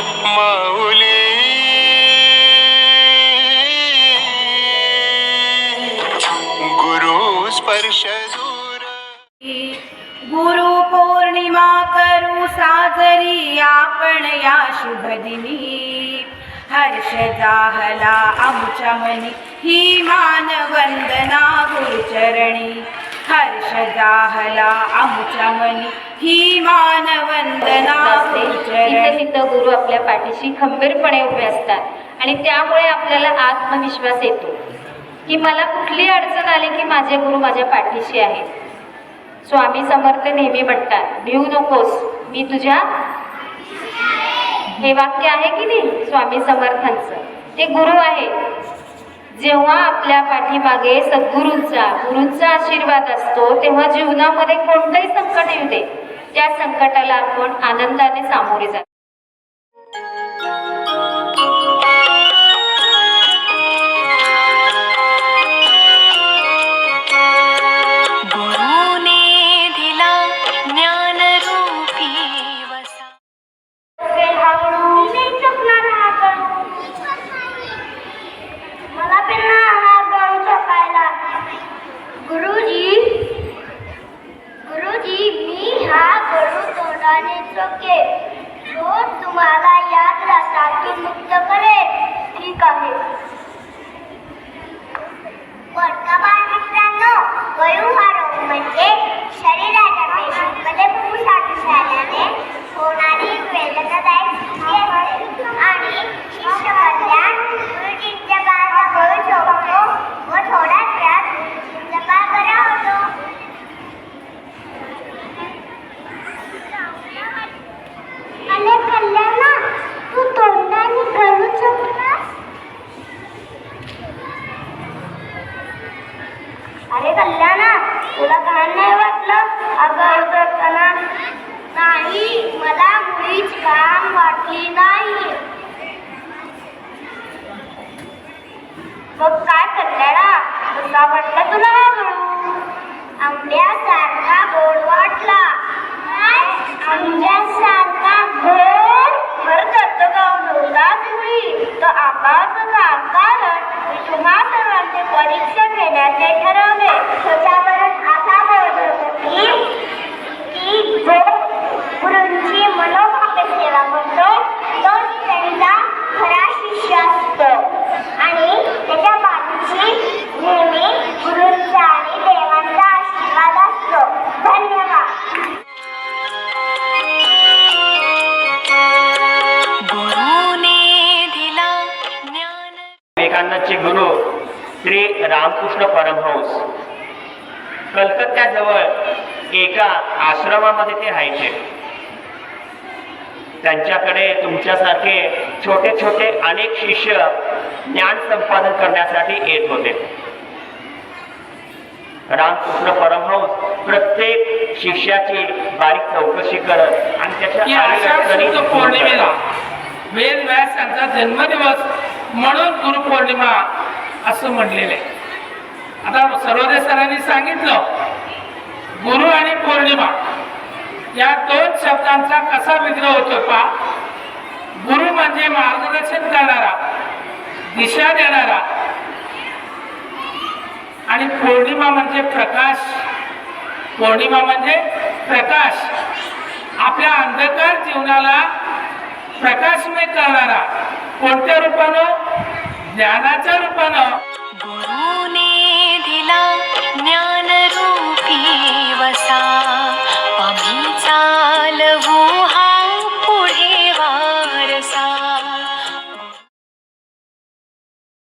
माऊली. गुरु स्पर्श दूर. गुरु पौर्णिमा करू साजरी आपण या शुभदिनी हर्ष जाहला आमच्या मनी ही मानवंदना गुरुचरणी. हर्ष जाहला आमच्या मनी ही मान वंदना असते. इथे गुरुचरणी. तिथं गुरु आपल्या पाठीशी खंबीरपणे उभे असतात आणि त्यामुळे आपल्याला आत्मविश्वास येतो की मला कुठली अडचण आली की माझे गुरु माझ्या पाठीशी आहेत. स्वामी समर्थ नेहमी म्हणतात भिऊ नकोस मी तुझ्या हे वाक्य आहे की नाही? स्वामी समर्थांचं. ते गुरु आहे जेव्हा आपल्या पाठीमागे सद्गुरूंचा गुरूंचा आशीर्वाद असतो तेव्हा जीवनामध्ये कोणतंही संकट येऊ दे. त्या संकटाला आपण आनंदाने सामोरे जातो ठीक आहे. तुला घाण नाही वाटलं? अगं करताना नाही मला मुळीच घाण वाटली नाही मग काय कल्याणा कसा वाटला तुला हा गळू आंब्यासारखा गोड वाटला. आंब्यासारखा गोड? बरं करतो का नवराच मुळी तर आंबाचं कारण मी तुम्हा सर्वांचे परीक्षा विवेकानंदचे गुरु श्री रामकृष्ण परमहंस. कलकत्त्याजवळ एका आश्रमामध्ये ते राहायचे. त्यांच्याकडे तुमच्यासारखे छोटे छोटे अनेक शिष्य ज्ञान संपादन करण्यासाठी येत होते. रामकृष्ण परमहंस प्रत्येक शिष्याची बारीक चौकशी करत आणि त्याच्या पौर्णिमेला. वेद व्यास यांचा जन्मदिवस म्हणून गुरुपौर्णिमा असं म्हटलेलं आहे. आता सर्वोदय सरांनी सांगितलं गुरु आणि पौर्णिमा या दोन शब्दांचा कसा विग्रह होतो पा गुरु म्हणजे मार्गदर्शन करणारा दिशा देणारा आणि पौर्णिमा म्हणजे प्रकाश. पौर्णिमा म्हणजे प्रकाश. आपल्या अंधकार जीवनाला प्रकाशमय करणारा. कोणत्या रूपानं? ज्ञानाच्या रूपानं.